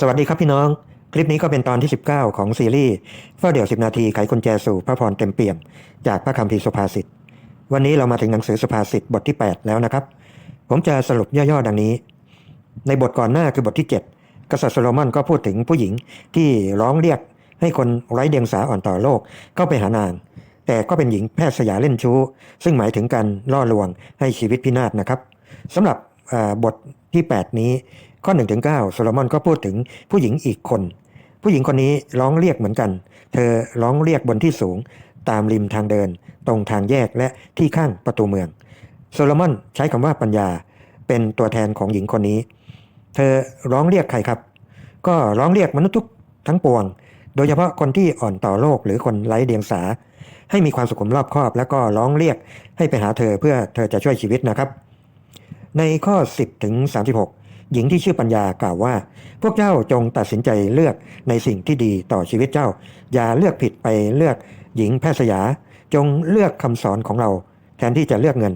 สวัสดีครับพี่น้อง คลิปนี้ก็เป็นตอนที่ 19 ของซีรีส์เฝ้าเดี่ยว 10 นาทีไขกุญแจสู่พระพรเต็มเปี่ยม จากพระคัมภีสุภาษิต วันนี้เรามาถึงหนังสือสุภาษิตบทที่ 8 แล้วนะครับ ผมจะสรุปย่อๆดังนี้ ในบทก่อนหน้าคือบทที่ 7 กษัตริย์โซโลมอนก็พูดถึงผู้หญิงที่ร้องเรียกให้คนไร้เดียงสาอ่อนต่อโลกเข้าไปหานาง แต่ก็เป็นหญิงแพทย์สยาเล่นชู้ ซึ่งหมายถึงการล่อลวงให้ชีวิตพินาศนะครับสำหรับบทที่ 8 นี้ ข้อ1ถึง9โซโลมอนก็พูดถึงผู้หญิงอีกคน ผู้หญิงคนนี้ร้องเรียกเหมือนกัน เธอร้องเรียกบนที่สูง ตามริมทางเดิน ตรงทางแยกและที่ข้างประตูเมือง โซโลมอนใช้คำว่าปัญญา เป็นตัวแทนของหญิงคนนี้ เธอร้องเรียกใครครับ ก็ร้องเรียกมนุษย์ทุกทั้งปวง โดยเฉพาะคนที่อ่อนต่อโลกหรือคนไร้เดียงสา ให้มีความสุขุมรอบคอบ แล้วก็ร้องเรียกให้ไปหาเธอเพื่อเธอจะช่วยชีวิตนะครับ ในข้อ 10ถึง36 หญิงที่ชื่อปัญญากล่าวว่า พวกเจ้าจงตัดสินใจเลือกในสิ่งที่ดีต่อชีวิตเจ้า อย่าเลือกผิดไปเลือกหญิงแพทย์สยา จงเลือกคำสอนของเรา แทนที่จะเลือกเงิน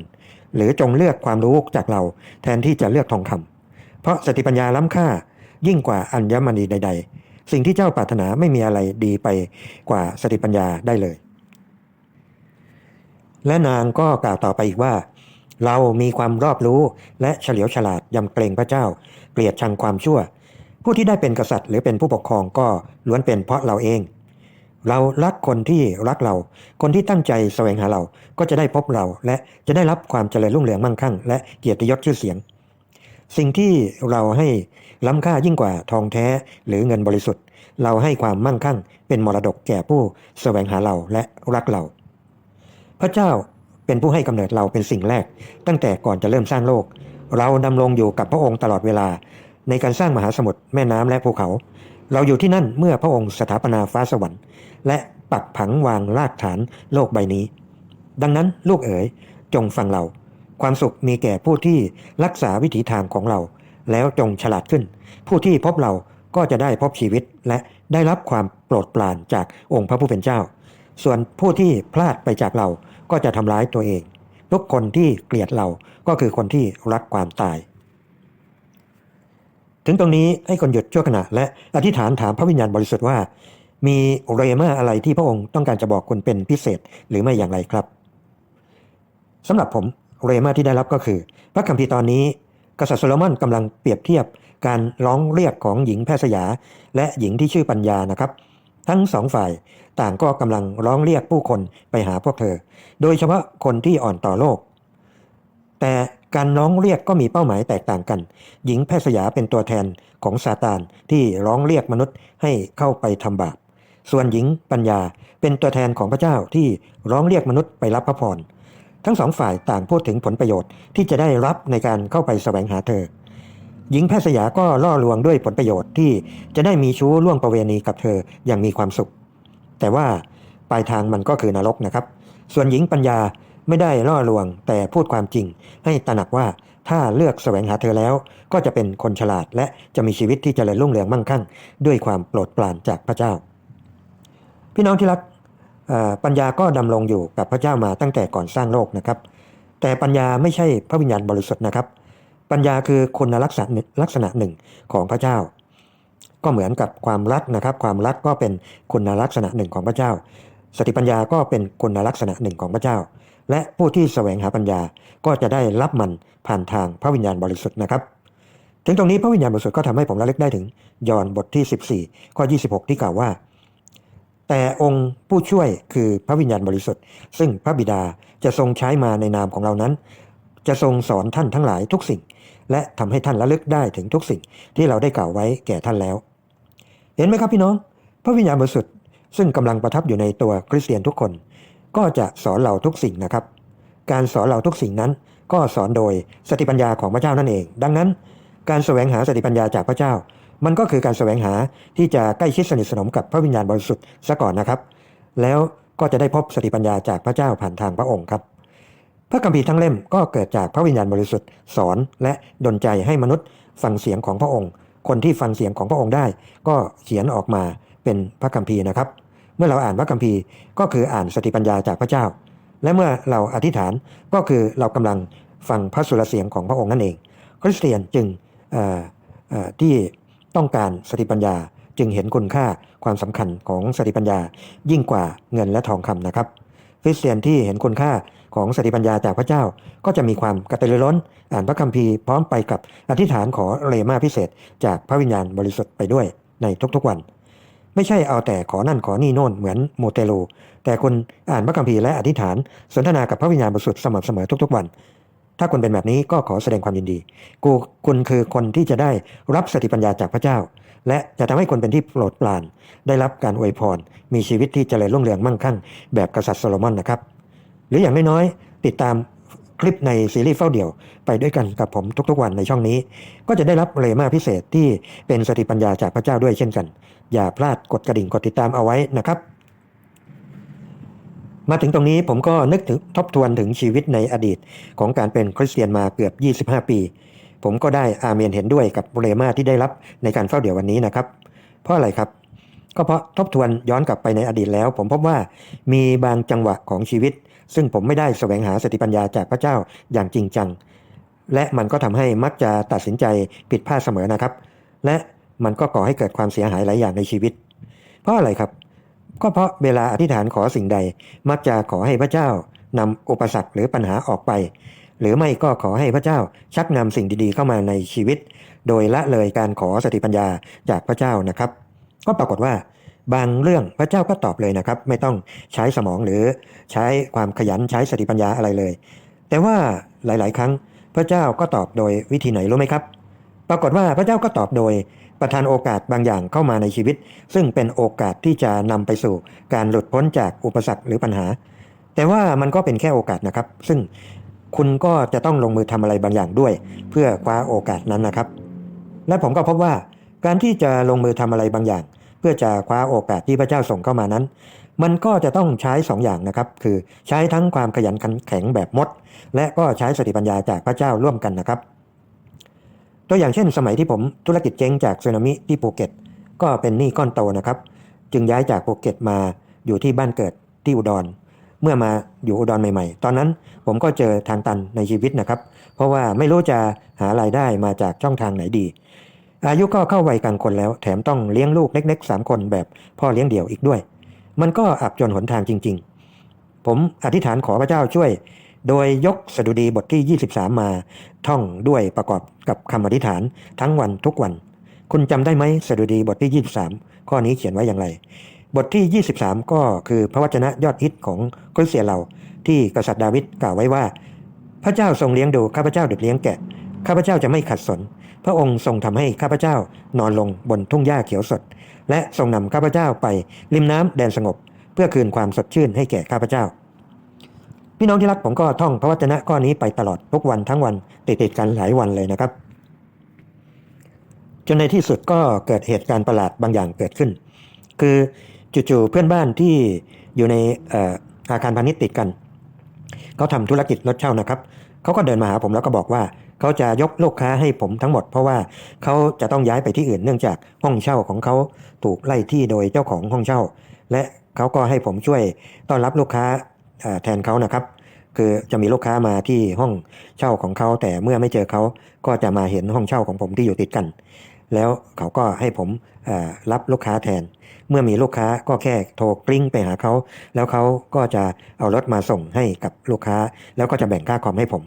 หรือจงเลือกความรู้จากเรา แทนที่จะเลือกทองคำเพราะสติปัญญาล้ำค่ายิ่งกว่าอัญมณีใด ๆ สิ่งที่เจ้าปรารถนาไม่มีอะไรดีไปกว่าสติปัญญาได้เลย และนางก็กล่าวต่อไปอีกว่า เรามีความรอบรู้และเฉลียวฉลาดยำเกรงพระเจ้า เกลียดชังความชั่ว ผู้ที่ได้เป็นกษัตริย์หรือเป็นผู้ปกครองก็ล้วนเป็นเพราะเราเอง เรารักคนที่รักเรา คนที่ตั้งใจแสวงหาเราก็จะได้พบเรา และจะได้รับความเจริญรุ่งเรืองมั่งคั่ง และเกียรติยศชื่อเสียง สิ่งที่เราให้ล้ำค่ายิ่งกว่าทองแท้หรือเงินบริสุทธิ์ เราให้ความมั่งคั่ง เป็นมรดกแก่ผู้แสวงหาเราและรักเรา พระเจ้า เป็นผู้ให้กำเนิดเราเป็นสิ่งแรก ตั้งแต่ก่อนจะเริ่มสร้างโลก เราดำรงอยู่กับพระองค์ตลอดเวลา ในการสร้างมหาสมุทรแม่น้ำและภูเขา เราอยู่ที่นั่นเมื่อพระองค์สถาปนาฟ้าสวรรค์ และปักผังวางรากฐานโลกใบนี้ ดังนั้นลูกเอ๋ยจงฟังเรา ความสุขมีแก่ผู้ที่รักษาวิถีทางของเรา แล้วจงฉลาดขึ้น ผู้ที่พบเราก็จะได้พบชีวิตและได้รับความโปรดปรานจากองค์พระผู้เป็นเจ้า ส่วนผู้ที่พลาดไปจากเรา ก็จะทำร้ายตัวเอง ทุกคนที่เกลียดเราก็คือคนที่รักความตาย ถึงตรงนี้ให้คนหยุดชั่วขณะและอธิษฐานถามพระวิญญาณบริสุทธิ์ว่า มีเรมาอะไรที่พระองค์ต้องการจะบอกคุณเป็นพิเศษหรือไม่อย่างไรครับสำหรับผมเรมาที่ได้รับก็คือ พระคัมภีร์ตอนนี้ กษัตริย์โซโลมอนกำลังเปรียบเทียบการร้องเรียกของหญิงแพทย์สยา และหญิงที่ชื่อปัญญานะครับ ทั้งสองฝ่ายต่างก็กำลังร้องเรียกผู้คนไปหาพวกเธอ โดยเฉพาะคนที่อ่อนต่อโลก แต่การร้องเรียกก็มีเป้าหมายแตกต่างกัน หญิงแพทย์สยาเป็นตัวแทนของซาตานที่ร้องเรียกมนุษย์ให้เข้าไปทำบาป ส่วนหญิงปัญญาเป็นตัวแทนของพระเจ้าที่ร้องเรียกมนุษย์ไปรับพระพร ทั้งสองฝ่ายต่างพูดถึงผลประโยชน์ที่จะได้รับในการเข้าไปแสวงหาเธอ หญิงแพทย์สยาก็ล่อลวงด้วยผลประโยชน์ที่จะได้มีชู้ล่วงประเวณีกับเธออย่างมีความสุข แต่ว่าปลายทางมันก็คือนรกนะครับ ส่วนหญิงปัญญาไม่ได้ล่อลวงแต่พูดความจริง ให้ตระหนักว่าถ้าเลือกแสวงหาเธอแล้ว ก็จะเป็นคนฉลาด และจะมีชีวิตที่เจริญรุ่งเรืองมั่งคั่ง ด้วยความโปรดปรานจากพระเจ้า พี่น้องที่รักปัญญาก็ดำรงอยู่กับพระเจ้ามาตั้งแต่ก่อนสร้างโลกนะครับ แต่ปัญญาไม่ใช่พระวิญญาณบริสุทธิ์นะครับ ปัญญาคือคุณลักษณะลักษณะหนึ่งของพระเจ้า ก็เหมือนกับความรักนะครับ ความรักก็เป็นคุณลักษณะหนึ่งของพระเจ้า สติปัญญาก็เป็นคุณลักษณะหนึ่งของพระเจ้า และผู้ที่แสวงหาปัญญาก็จะได้รับมันผ่านทางพระวิญญาณบริสุทธิ์นะครับถึงตรงนี้พระวิญญาณบริสุทธิ์ก็ทำให้ผมระลึกได้ถึงยอห์นบทที่ 14 ข้อ 26 ที่กล่าวว่า แต่องค์ผู้ช่วยคือพระวิญญาณบริสุทธิ์ ซึ่งพระบิดาจะทรงใช้มาในนามของเรานั้น จะทรงสอนท่านทั้งหลายทุกสิ่ง และทำให้ท่านระลึกได้ถึงทุกสิ่งที่เราได้กล่าวไว้แก่ท่านแล้ว เห็นไหมครับพี่น้อง พระวิญญาณบริสุทธิ์ซึ่งกำลังประทับอยู่ในตัวคริสเตียนทุกคน ก็จะสอนเราทุกสิ่งนะครับ การสอนเราทุกสิ่งนั้น ก็สอนโดยสติปัญญาของพระเจ้านั่นเอง ดังนั้น การแสวงหาสติปัญญาจากพระเจ้า มันก็คือการแสวงหาที่จะใกล้ชิดสนิทสนมกับพระวิญญาณบริสุทธิ์ซะก่อนนะครับ แล้วก็จะได้พบสติปัญญาจากพระเจ้าผ่านทางพระองค์ครับ พระคัมภีร์ทั้งเล่มก็เกิดจากพระวิญญาณบริสุทธิ์สอนและดลใจให้มนุษย์ฟังเสียงของพระองค์ คนที่ฟังเสียงของพระองค์ได้ ก็เขียนออกมาเป็นพระคัมภีร์นะครับ เมื่อเราอ่านพระคัมภีร์ก็คืออ่านสติปัญญาจากพระเจ้า และเมื่อเราอธิษฐานก็คือเรากำลังฟังพระสุรเสียงของพระองค์นั่นเอง คริสเตียนจึงที่ต้องการสติปัญญาจึงเห็นคุณค่าความสำคัญของสติปัญญายิ่งกว่าเงินและทองคำนะครับคริสเตียนที่เห็นคุณค่า ของสติปัญญาจากพระเจ้า ก็จะมีความกระตือรือร้น อ่านพระคัมภีร์พร้อมไปกับอธิษฐานขอเรมาพิเศษ จากพระวิญญาณบริสุทธิ์ไปด้วยในทุกๆวัน ไม่ใช่เอาแต่ขอนั่นขอนี่โน่นเหมือนโมเตลูแต่คุณอ่านพระคัมภีร์และอธิษฐาน สนทนากับพระวิญญาณบริสุทธิ์สม่ำเสมอทุกๆวันถ้าคุณเป็นแบบนี้ก็ขอแสดงความยินดี กูคุณคือคนที่จะได้รับสติปัญญาจากพระเจ้า และจะทำให้คนเป็นที่โปรดปราน ได้รับการอวยพร มีชีวิตที่เจริญรุ่งเรืองมั่งคั่ง แบบกษัตริย์โซโลมอนนะครับ หรืออย่างน้อยๆติดตามคลิปในซีรีส์เฝ้าเดี่ยวไปด้วยกันกับผมทุกๆวันในช่องนี้ ก็จะได้รับเรมาพิเศษที่เป็นสติปัญญาจากพระเจ้าด้วยเช่นกัน อย่าพลาดกดกระดิ่งกดติดตามเอาไว้นะครับ มาถึงตรงนี้ผมก็นึกถึงทบทวนถึงชีวิตในอดีตของการเป็นคริสเตียนมาเกือบ 25 ปี ผมก็ได้อาเมนเห็นด้วยกับเรมาที่ได้รับในการเฝ้าเดี่ยววันนี้นะครับ เพราะอะไรครับก็เพราะทบทวนย้อนกลับไปในอดีตแล้ว ผมพบว่ามีบางจังหวะของชีวิต ซึ่งผมไม่ได้แสวงหาสติปัญญาจากพระเจ้าอย่างจริงจัง และมันก็ทำให้มักจะตัดสินใจผิดพลาดเสมอนะครับ และมันก็ก่อให้เกิดความเสียหายหลายอย่างในชีวิต เพราะอะไรครับ ก็เพราะเวลาอธิษฐานขอสิ่งใด มักจะขอให้พระเจ้านำอุปสรรคหรือปัญหาออกไป หรือไม่ก็ขอให้พระเจ้าชักนำสิ่งดีๆเข้ามาในชีวิต โดยละเลยการขอสติปัญญาจากพระเจ้านะครับ ก็ปรากฏว่า บางเรื่องพระเจ้าก็ตอบเลยนะครับ ไม่ต้องใช้สมองหรือใช้ความขยันใช้สติปัญญาอะไรเลย แต่ว่าหลาย ๆ ครั้งพระเจ้าก็ตอบโดยวิธีไหนรู้ไหมครับ ปรากฏว่าพระเจ้าก็ตอบโดยประทานโอกาสบางอย่างเข้ามาในชีวิต ซึ่งเป็นโอกาสที่จะนำไปสู่การหลุดพ้นจากอุปสรรคหรือปัญหา แต่ว่ามันก็เป็นแค่โอกาสนะครับ ซึ่งคุณก็จะต้องลงมือทำอะไรบางอย่างด้วย เพื่อคว้าโอกาสนั้นนะครับ และผมก็พบว่าการที่จะลงมือทำอะไรบางอย่าง เพื่อจะคว้าโอกาสที่พระเจ้าส่งเข้ามานั้น มันก็จะต้องใช้สองอย่างนะครับ คือใช้ทั้งความขยันขันแข็งแบบมด และก็ใช้สติปัญญาจากพระเจ้าร่วมกันนะครับ ตัวอย่างเช่น สมัยที่ผมธุรกิจเจ๊งจากสึนามิที่ภูเก็ต ก็เป็นหนี้ก้อนโตนะครับ จึงย้ายจากภูเก็ตมาอยู่ที่บ้านเกิดที่อุดรเมื่อมาอยู่อุดรใหม่ๆ ตอนนั้นผมก็เจอทางตันในชีวิตนะครับ เพราะว่าไม่รู้จะหารายได้มาจากช่องทางไหนดี อายุก็เข้าวัยกลางคนแล้ว แถมต้องเลี้ยงลูกเล็กๆ3คนแบบพ่อเลี้ยงเดี่ยวอีกด้วย มันก็อับจนหนทางจริง ๆ ผมอธิษฐานขอพระเจ้าช่วย โดยยกสดุดีบทที่ 23 มาท่องด้วยประกอบกับคำอธิษฐานทั้งวันทุกวัน คุณจำได้ไหมสดุดีบทที่ 23 ข้อนี้เขียนไว้อย่างไร บทที่ 23 ก็คือพระวจนะยอดฮิตของคริสเตียนเราที่กษัตริย์ดาวิดกล่าวไว้ว่า พระเจ้าทรงเลี้ยงดูข้าพเจ้าด็กเลี้ยงแกะ ข้าพเจ้าจะไม่ขัดสน พระองค์ทรงทำให้ข้าพเจ้านอนลงบนทุ่งหญ้าเขียวสด และทรงนำข้าพเจ้าไปริมน้ำแดนสงบ เพื่อคืนความสดชื่นให้แก่ข้าพเจ้า พี่น้องที่รักผมก็ท่องพระวจนะข้อนี้ไปตลอดทุกวันทั้งวันติดติดกันหลายวันเลยนะครับ จนในที่สุดก็เกิดเหตุการณ์ประหลาดบางอย่างเกิดขึ้น คือจู่ๆเพื่อนบ้านที่อยู่ในอาคารพาณิชย์ติดกันเขาทำธุรกิจรถเช่านะครับเขาก็เดินมาหาผมแล้วก็บอกว่า เขาจะยกลูกค้าให้ผมทั้งหมด เพราะว่าเขาจะต้องย้ายไปที่อื่นเนื่องจากห้องเช่าของเขาถูกไล่ที่โดยเจ้าของห้องเช่า และเขาก็ให้ผมช่วยต้อนรับลูกค้าแทนเขานะครับ คือจะมีลูกค้ามาที่ห้องเช่าของเขา แต่เมื่อไม่เจอเขาก็จะมาเห็นห้องเช่าของผมที่อยู่ติดกัน แล้วเขาก็ให้ผมรับลูกค้าแทน เมื่อมีลูกค้าก็แค่โทรกลิ้งไปหาเขา แล้วเขาก็จะเอารถมาส่งให้กับลูกค้า แล้วก็จะแบ่งค่าคอมให้ผม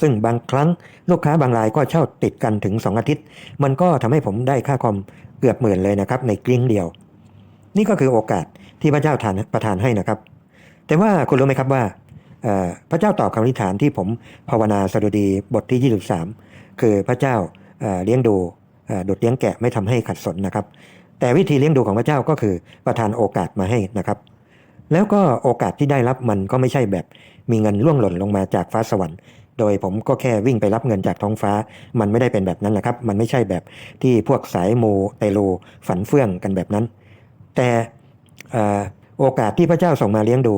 ซึ่งบางครั้งลูกค้าบางรายก็เช่าติดกันถึง 2 อาทิตย์ มันก็ทำให้ผมได้ค่าคอมเกือบหมื่นเลยนะครับในกลิ้งเดียว นี่ก็คือโอกาสที่พระเจ้าทานประทานให้นะครับ แต่ว่าคุณรู้ไหมครับว่าพระเจ้าตอบคำอธิษฐานที่ผมภาวนาสดุดีบทที่ 23 คือพระเจ้าเลี้ยงดูดุดเลี้ยงแกะไม่ทำให้ขัดสนนะครับ แต่วิธีเลี้ยงดูของพระเจ้าก็คือประทานโอกาสมาให้นะครับ แล้วก็โอกาสที่ได้รับมันก็ไม่ใช่แบบมีเงินล่วงหล่นลงมาจากฟ้าสวรรค์ โดยผมก็แค่วิ่งไปรับเงินจากท้องฟ้า มันไม่ได้เป็นแบบนั้นแหละครับ มันไม่ใช่แบบที่พวกสายมูเตลูฝันเฟื่องกันแบบนั้น แต่โอกาสที่พระเจ้าส่งมาเลี้ยงดู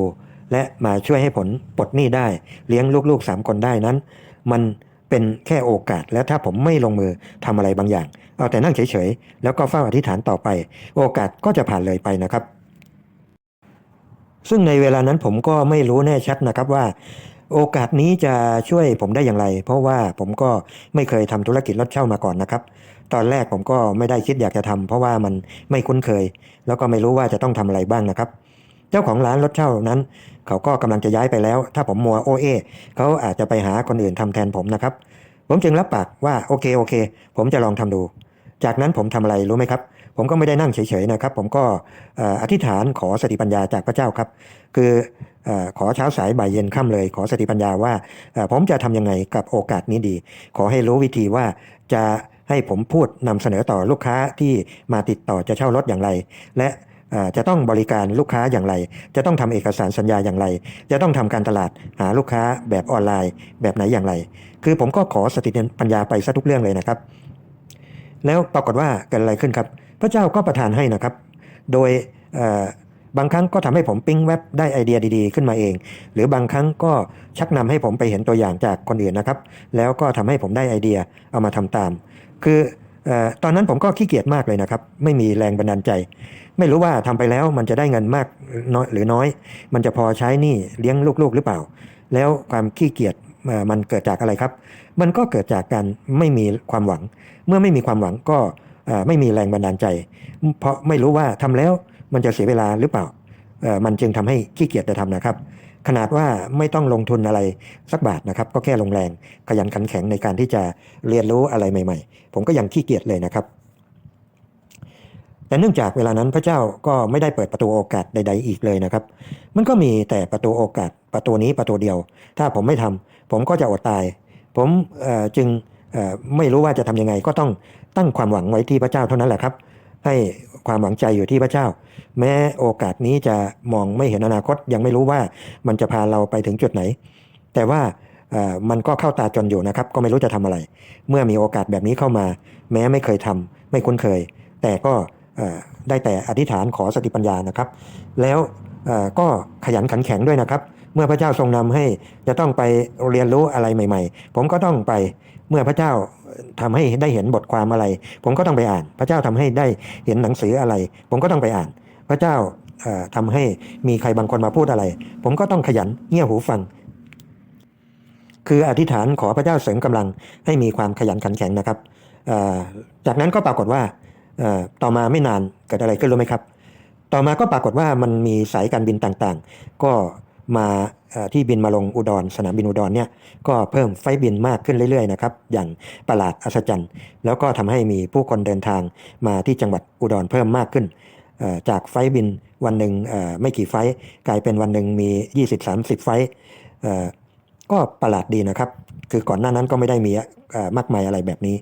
และมาช่วยให้ผลปลดหนี้ได้เลี้ยงลูกๆสามคนได้นั้น มันเป็นแค่โอกาสแล้วถ้าผมไม่ลงมือทำอะไรบางอย่าง เอาแต่นั่งเฉยๆ แล้วก็เฝ้าอธิษฐานต่อไป โอกาสก็จะผ่านเลยไปนะครับ ซึ่งในเวลานั้นผมก็ไม่รู้แน่ชัดนะครับว่า โอกาสนี้จะช่วยผมได้อย่างไร เพราะว่าผมก็ไม่เคยทำธุรกิจรถเช่ามาก่อนนะครับ ตอนแรกผมก็ไม่ได้คิดอยากจะทำเพราะว่ามันไม่คุ้นเคย แล้วก็ไม่รู้ว่าจะต้องทำอะไรบ้างนะครับ เจ้าของร้านรถเช่านั้น เขาก็กำลังจะย้ายไปแล้ว ถ้าผมมัวโอเอเขาอาจจะไปหาคนอื่นทำแทนผมนะครับ ผมจึงรับปากว่าโอเคโอเค ผมจะลองทำดู จากนั้นผมทำอะไรรู้ไหมครับ ผมก็ไม่ได้นั่งเฉยๆนะครับ ผมก็อธิษฐานขอสติปัญญาจากพระเจ้าครับ คืออขอเช้าสายบ่ายเย็นค่ำเลย ขอสติปัญญาว่าผมจะทำยังไงกับโอกาสนี้ดี ขอให้รู้วิธีว่าจะให้ผมพูดนำเสนอต่อลูกค้าที่มาติดต่อจะเช่ารถอย่างไร และจะต้องบริการลูกค้าอย่างไร จะต้องทำเอกสารสัญญาอย่างไร จะต้องทำการตลาดหาลูกค้าแบบออนไลน์ แบบไหนอย่างไร คือผมก็ขอสติปัญญาไปซะทุกเรื่องเลยนะครับ แล้วปรากฏว่าเกิดอะไรขึ้นครับ พระเจ้าก็ประทานให้นะครับ โดยบางครั้งก็ทำให้ผมปิ๊งแว็บได้ไอเดียดีๆ ขึ้นมาเอง หรือบางครั้งก็ชักนำให้ผมไปเห็นตัวอย่างจากคนอื่นนะครับ แล้วก็ทำให้ผมได้ไอเดียเอามาทำตาม คืออตอนนั้นผมก็ขี้เกียจมากเลยนะครับ ไม่มีแรงบันดาลใจ ไม่รู้ว่าทำไปแล้วมันจะได้เงินมากน้อยหรือน้อย มันจะพอใช้นี้เลี้ยงลูกๆหรือเปล่า แล้วความขี้เกียจมันเกิดจากอะไรครับ มันก็เกิดจากการไม่มีความหวัง เมื่อไม่มีความหวังก็ ไม่มีแรงบันดาลใจ เพราะไม่รู้ว่าทำแล้วมันจะเสียเวลาหรือเปล่า มันจึงทำให้ขี้เกียจจะทำนะครับ ขนาดว่าไม่ต้องลงทุนอะไรสักบาทนะครับ ก็แค่ลงแรงขยันขันแข็งในการที่จะเรียนรู้อะไรใหม่ ๆ ผมก็ยังขี้เกียจเลยนะครับ แต่เนื่องจากเวลานั้นพระเจ้าก็ไม่ได้เปิดประตูโอกาสใด ๆ อีกเลยนะครับ มันก็มีแต่ประตูโอกาสประตูนี้ประตูเดียว ถ้าผมไม่ทำผมก็จะอดตาย ผมจึงไม่รู้ว่าจะทำยังไงก็ต้อง ตั้งความหวังไว้ที่พระเจ้าเท่านั้นแหละครับ ให้ความหวังใจอยู่ที่พระเจ้า แม้โอกาสนี้จะมองไม่เห็นอนาคตยังไม่รู้ว่ามันจะพาเราไปถึงจุดไหน แต่ว่ามันก็เข้าตาจนอยู่นะครับ ก็ไม่รู้จะทำอะไร เมื่อมีโอกาสแบบนี้เข้ามา แม้ไม่เคยทำไม่คุ้นเคย แต่ก็ได้แต่อธิษฐานขอสติปัญญานะครับ แล้วก็ขยันขันแข็งด้วยนะครับ เมื่อพระเจ้าทรงนำให้จะต้องไปเรียนรู้อะไรใหม่ ๆ ผมก็ต้องไปเมื่อพระเจ้า ทำให้ได้เห็นบทความอะไร ผมก็ต้องไปอ่าน พระเจ้าทำให้ได้เห็นหนังสืออะไร ผมก็ต้องไปอ่าน พระเจ้าเอ่อทำให้มีใครบางคนมาพูดอะไร ผมก็ต้องขยันเงี่ยหูฟัง คืออธิษฐานขอพระเจ้าเสริมกำลังให้มีความขยันขันแข็งนะครับจากนั้นก็ปรากฏว่าต่อมาไม่นานเกิดอะไรขึ้นรู้ไหมครับ ต่อมาก็ปรากฏว่ามันมีสายการบินต่างๆ ก็ มาที่บินมาลงอุดรสนามบินอุดรเนี่ยก็เพิ่มไฟบินมากขึ้นเรื่อยๆนะครับอย่างประหลาดอัศจรรย์แล้วก็ทำให้มีผู้คนเดินทางมาที่จังหวัดอุดรเพิ่มมากขึ้น จากไฟบินวันหนึ่งไม่กี่ไฟกลายเป็นวันหนึ่งมี 20-30 ไฟก็ประหลาดดีนะครับ คือก่อนหน้านั้นก็ไม่ได้มีมากมายอะไรแบบนี้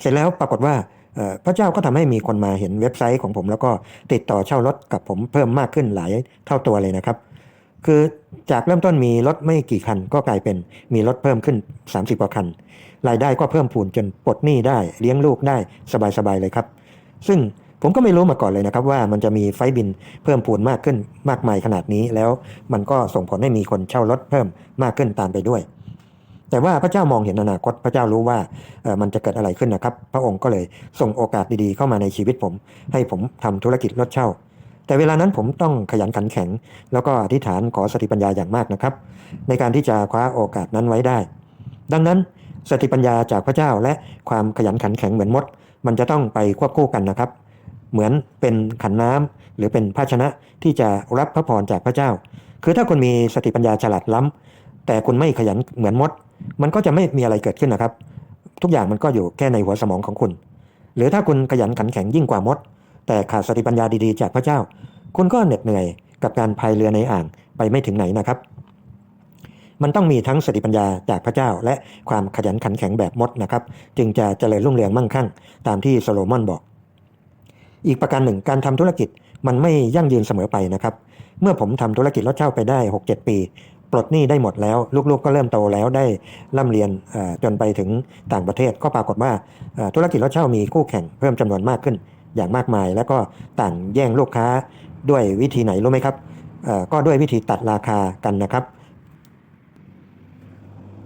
เสร็จแล้วปรากฏว่าพระเจ้าก็ทำให้มีคนมาเห็นเว็บไซต์ของผม แล้วก็ติดต่อเช่ารถกับผมเพิ่มมากขึ้นหลายเท่าตัวเลยนะครับ คือจากเริ่มต้นมีรถไม่กี่คันก็กลายเป็นมีรถเพิ่มขึ้น 30กว่าคัน รายได้ก็เพิ่มพูนจนปลดหนี้ได้เลี้ยงลูกได้สบายๆเลยครับ ซึ่งผมก็ไม่รู้มาก่อนเลยนะครับ ว่ามันจะมีไฟบินเพิ่มพูนมากขึ้นมากมายขนาดนี้แล้วมันก็ส่งผลให้มีคนเช่ารถเพิ่มมากขึ้นตามไปด้วย แต่ว่าพระเจ้ามองเห็นอนาคตพระเจ้ารู้ว่ามันจะเกิดอะไรขึ้นนะครับ พระองค์ก็เลยส่งโอกาสดีๆเข้ามาในชีวิตผม ให้ผมทำธุรกิจรถเช่า แต่เวลานั้นผมต้องขยันขันแข็ง แล้วก็อธิษฐานขอสติปัญญาอย่างมากนะครับ ในการที่จะคว้าโอกาสนั้นไว้ได้ ดังนั้นสติปัญญาจากพระเจ้าและความขยันขันแข็งเหมือนมด มันจะต้องไปควบคู่กันนะครับ เหมือนเป็นขันน้ำหรือเป็นภาชนะที่จะรับพระพรจากพระเจ้า คือถ้าคุณมีสติปัญญาฉลาดล้ำแต่คุณไม่ขยันเหมือนมด มันก็จะไม่มีอะไรเกิดขึ้นนะครับ ทุกอย่างมันก็อยู่แค่ในหัวสมองของคุณ หรือถ้าคุณขยันขันแข็งยิ่งกว่ามด แต่ขาดสติปัญญาดีๆ จากพระเจ้า คุณก็เหน็ดเหนื่อยกับการพายเรือในอ่างไปไม่ถึงไหนนะครับ มันต้องมีทั้งสติปัญญาจากพระเจ้า และความขยันขันแข็งแบบมดนะครับ จึงจะเจริญรุ่งเรืองมั่งคั่ง ตามที่โซโลมอนบอก อีกประการหนึ่งการทำธุรกิจมันไม่ยั่งยืนเสมอไปนะครับ เมื่อผมทำธุรกิจรถเช่าไปได้ 6-7 ปีปลดหนี้ได้หมดแล้ว ลูกๆก็เริ่มโตแล้วได้ร่ำเรียนจนไปถึงต่างประเทศก็ปรากฏว่าธุรกิจรถเช่ามีคู่แข่งเพิ่มจำนวนมากขึ้น อย่างมากมาย แล้วก็ต่างแย่งลูกค้าด้วยวิธีไหนรู้ไหมครับก็ด้วยวิธีตัดราคากันนะครับ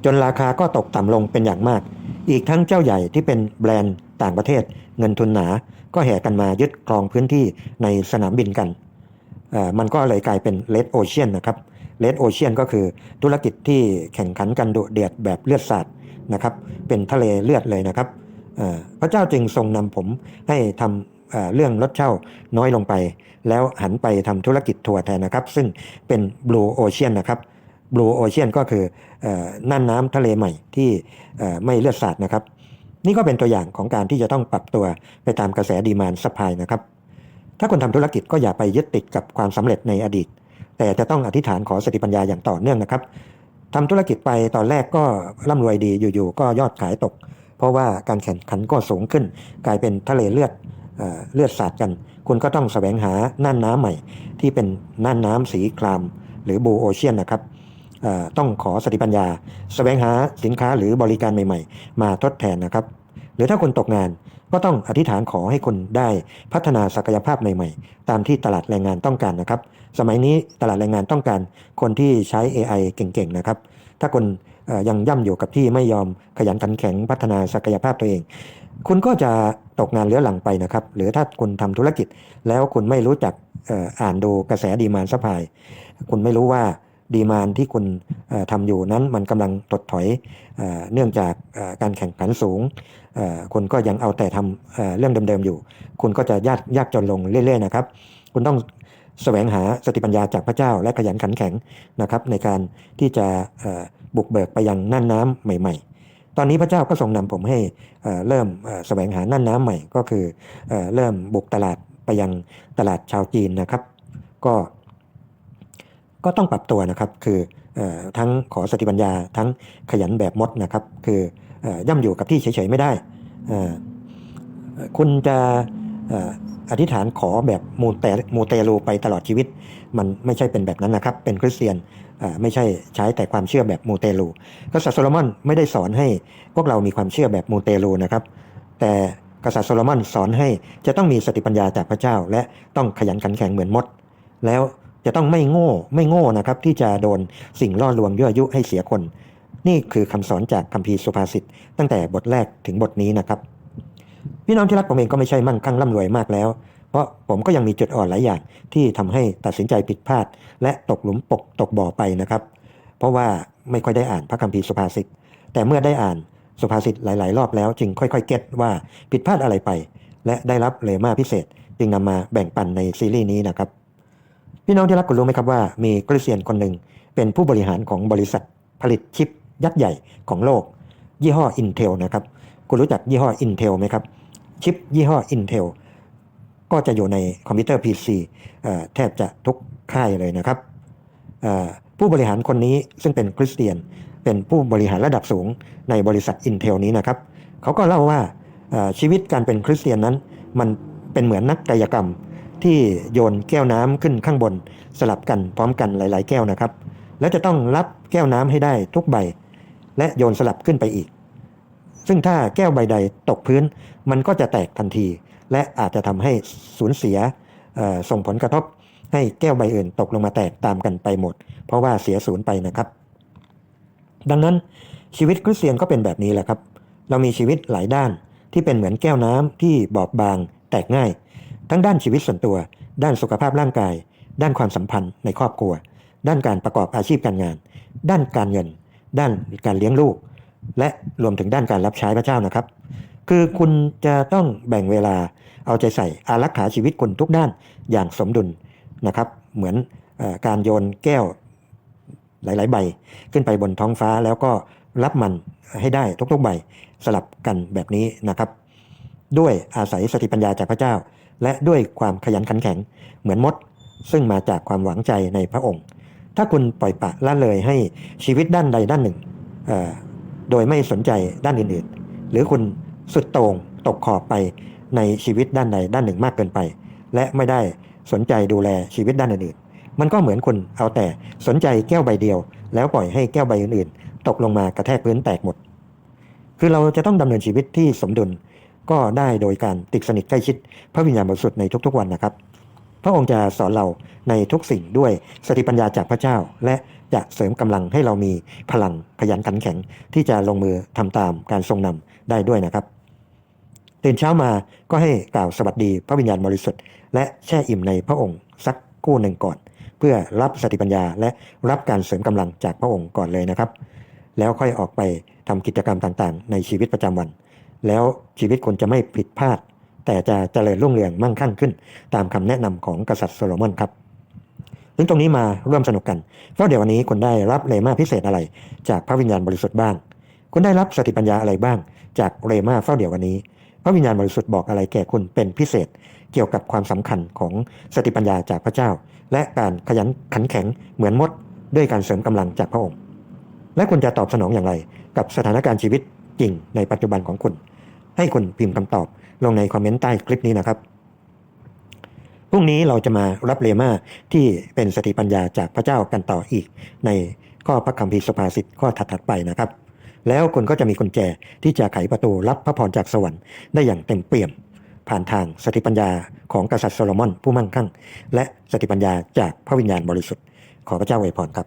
จนราคาก็ตกต่ำลงเป็นอย่างมาก อีกทั้งเจ้าใหญ่ที่เป็นแบรนด์ต่างประเทศเงินทุนหนา ก็แห่กันมายึดครองพื้นที่ในสนามบินกัน มันก็เลยกลายเป็นเลดโอเชียนนะครับเลดโอเชียนก็คือธุรกิจที่แข่งขันกันดุเดือดแบบเลือดสาดนะครับ เป็นทะเลเลือดเลยนะครับพระเจ้าจึงทรงนำผมให้ทำ เรื่องรถเช่าน้อยลงไป แล้วหันไปทำธุรกิจทัวร์แทนนะครับ ซึ่งเป็น Blue Ocean นะครับ Blue Ocean ก็คือน่านน้ำทะเลใหม่ที่ไม่เลือดสาดนะครับ นี่ก็เป็นตัวอย่างของการที่จะต้องปรับตัวไปตามกระแสดีมานสปายนะครับ ถ้าคนทำธุรกิจก็อย่าไปยึดติดกับความสำเร็จในอดีต แต่จะต้องอธิษฐานขอสติปัญญาอย่างต่อเนื่องนะครับทำธุรกิจไปตอนแรกก็ร่ำรวยดีอยู่ๆก็ยอดขายตก เพราะว่าการแข่งขันก็สูงขึ้น กลายเป็นทะเลเลือด เลือดสาดกัน คุณก็ต้องแสวงหาน่านน้ำใหม่ ที่เป็นน่านน้ำสีคราม หรือบูโอเชียนนะครับต้องขอสติปัญญาแสวงหาสินค้าหรือบริการใหม่ๆ มาทดแทนนะครับ หรือถ้าคุณตกงานก็ต้องอธิษฐานขอให้คุณได้พัฒนาศักยภาพใหม่ๆ ตามที่ตลาดแรงงานต้องการนะครับ สมัยนี้ตลาดแรงงานต้องการคนที่ใช้ AI เก่งๆนะครับ ถ้าคุณเอ่อยังย่ำอยู่กับที่ไม่ยอมขยันขันแข็งพัฒนาศักยภาพตัวเอง คุณก็จะตกงานเลื้อหลังไปนะครับ หรือถ้าคุณทำธุรกิจ แล้วคุณไม่รู้จักอ่ออ่านดูกระแสดีมานสปายคุณไม่รู้ว่าดีมานที่คุณเอ่อทำอยู่นั้นมันกำลังถดถอยเนื่องจากการแข่งขันสูงคุณก็ยังเอาแต่ทำเอ่อเรื่องเดิมๆอยู่ คุณก็จะยากยากจนลงเรื่อยๆนะครับ คุณต้องแสวงหาสติปัญญาจากพระเจ้าและขยันขันแข็งนะครับในการที่จะบุกเบิกไปยังน่านน้ำใหม่ ๆ ตอนนี้พระเจ้าก็ทรงนำผมให้เริ่มแสวงหาน่านน้ำใหม่ ก็คือเอเริ่มบุกตลาดไปยังตลาดชาวจีนนะครับ ก็ ก็ต้องปรับตัวนะครับ คือทั้งขอสติปัญญา ทั้งขยันแบบมดนะครับ คืออย่ำอยู่กับที่เฉยๆไม่ได้ คุณจะออธิษฐานขอแบบมูเตมูเตลูไปตลอดชีวิต มันไม่ใช่เป็นแบบนั้นนะครับ เป็นคริสเตียน ไม่ใช่ใช้แต่ความเชื่อแบบมูเตลูกษัตริย์โซโลมอนไม่ได้สอนให้พวกเรามีความเชื่อแบบมูเตลูนะครับ แต่กษัตริย์โซโลมอนสอนให้จะต้องมีสติปัญญาจากพระเจ้า และต้องขยันขันแข็งเหมือนมด แล้วจะต้องไม่โง่ไม่โง่นะครับที่จะโดนสิ่งล่อลวงยั่วยุให้เสียคน นี่คือคำสอนจากคัมภีร์สุภาษิตตั้งแต่บทแรกถึงบทนี้นะครับพี่น้องที่รักผมเองก็ไม่ใช่มั่งคั่งร่ำรวยมากแล้ว ราะผมก็ยังมีจุดอ่อนหลายอย่างที่ทำให้ตัดสินใจผิดพลาด และตกหลุมปกตกบ่อไปนะครับ เพราะว่าไม่ค่อยได้อ่านพระคัมภีร์สุภาษิตแต่เมื่อได้อ่านสุภาษิตหลาย ๆ รอบแล้ว จึงค่อยๆ เก็ตว่าผิดพลาดอะไรไป และได้รับเลมาพิเศษ จึงนำมาแบ่งปันในซีรีส์นี้นะครับ พี่น้องที่รักคุณรู้ไหมครับว่า มีคริสเตียนคนหนึ่งเป็นผู้บริหารของบริษัทผลิตชิปยักษ์ใหญ่ของโลก ยี่ห้อ Intel นะครับคุณรู้จักยี่ห้อ Intel ไหมครับชิปยี่ห้อ Intel ก็จะอยู่ในคอมพิวเตอร์ PC แทบจะทุกค่ายเลยนะครับ ผู้บริหารคนนี้ซึ่งเป็นคริสเตียน เป็นผู้บริหารระดับสูงในบริษัท Intel นี้นะครับ เขาก็เล่าว่าชีวิตการเป็นคริสเตียนนั้น มันเป็นเหมือนนักกายกรรมที่โยนแก้วน้ำขึ้นข้างบนสลับกันพร้อมกันหลาย ๆ แก้วนะครับ แล้วจะต้องรับแก้วน้ำให้ได้ทุกใบ และโยนสลับขึ้นไปอีก ซึ่งถ้าแก้วใบใดตกพื้น มันก็จะแตกทันที และอาจจะทำให้สูญเสียส่งผลกระทบให้แก้วใบอื่นตกลงมาแตกตามกันไปหมด เพราะว่าเสียศูนย์ไปนะครับ ดังนั้นชีวิตคริสเตียนก็เป็นแบบนี้แหละครับ เรามีชีวิตหลายด้านที่เป็นเหมือนแก้วน้ำที่บอบบาง แตกง่าย ทั้งด้านชีวิตส่วนตัว ด้านสุขภาพร่างกาย ด้านความสัมพันธ์ในครอบครัว ด้านการประกอบอาชีพการงาน ด้านการเงิน ด้านการเลี้ยงลูก และรวมถึงด้านการรับใช้พระเจ้านะครับ คือคุณจะต้องแบ่งเวลาเอาใจใส่อารักขาชีวิตคุณทุกด้านอย่างสมดุลนะครับ เหมือนอการโยนแก้วหลาย ๆ ใบ ขึ้นไปบนท้องฟ้าแล้วก็รับมันให้ได้ทุกๆใบสลับกันแบบนี้นะครับ ด้วยอาศัยสติปัญญาจากพระเจ้า และด้วยความขยันขันแข็งเหมือนมด ซึ่งมาจากความหวังใจในพระองค์ ถ้าคุณปล่อยปะละเลยให้ชีวิตด้านใดด้านหนึ่ง โดยไม่สนใจด้านอื่นๆ หรือคุณ สุดโต่งตกขอบไปในชีวิตด้านใดด้านหนึ่งมากเกินไป และไม่ได้สนใจดูแลชีวิตด้านอื่นๆ มันก็เหมือนคุณเอาแต่สนใจแก้วใบเดียว แล้วปล่อยให้แก้วใบอื่นๆ ตกลงมากระแทกพื้นแตกหมด คือเราจะต้องดำเนินชีวิตที่สมดุลก็ได้โดยการติดสนิทใกล้ชิด พระวิญญาณบริสุทธิ์ในทุกๆวันนะครับ พระองค์จะสอนเราในทุกสิ่งด้วยสติปัญญาจากพระเจ้า และจะเสริมกำลังให้เรามีพลังขยันขันแข็งที่จะลงมือทำตามการทรงนำได้ด้วยนะครับ ตื่นเช้ามาก็ให้กล่าวสวัสดีพระวิญญาณบริสุทธิ์ และแช่อิ่มในพระองค์สักกู้หนึ่งก่อน เพื่อรับสติปัญญาและรับการเสริมกำลังจากพระองค์ก่อนเลยนะครับ แล้วค่อยออกไปทำกิจกรรมต่างๆ ในชีวิตประจำวัน แล้วชีวิตคุณจะไม่ผิดพลาด แต่จะเจริญรุ่งเรืองมั่งคั่งขึ้น ตามคำแนะนำของกษัตริย์โซโลมอนครับถึงตรงนี้มาร่วมสนุกกันเพราะเดี๋ยววันนี้คุณได้รับเลมาพิเศษอะไร จากพระวิญญาณบริสุทธิ์บ้าง คุณได้รับสติปัญญาอะไรบ้าง จากเรมาเฝ้าเดี๋ยววันนี้ ระวิญญาณบริสุทธิ์บอกอะไรแก่คุณเป็นพิเศษ เกี่ยวกับความสำคัญของสติปัญญาจากพระเจ้า และการขยันขันแข็งเหมือนมด ด้วยการเสริมกำลังจากพระองค์ และคุณจะตอบสนองอย่างไร กับสถานการณ์ชีวิตจริงในปัจจุบันของคุณ ให้คุณพิมพ์คำตอบลงในคอมเมนต์ใต้คลิปนี้นะครับพรุ่งนี้เราจะมารับเลมาที่เป็นสติปัญญาจากพระเจ้ากันต่ออีก ในข้อพระคัมภีร์สุภาษิตข้อถัดๆไปนะครับ แล้วคนก็จะมีกุญแจที่จะไขประตูรับพระพรจากสวรรค์ได้อย่างเต็มเปี่ยม ผ่านทางสติปัญญาของกษัตริย์โซโลมอนผู้มั่งคั่ง และสติปัญญาจากพระวิญญาณบริสุทธิ์ขอพระเจ้าอวยพรครับ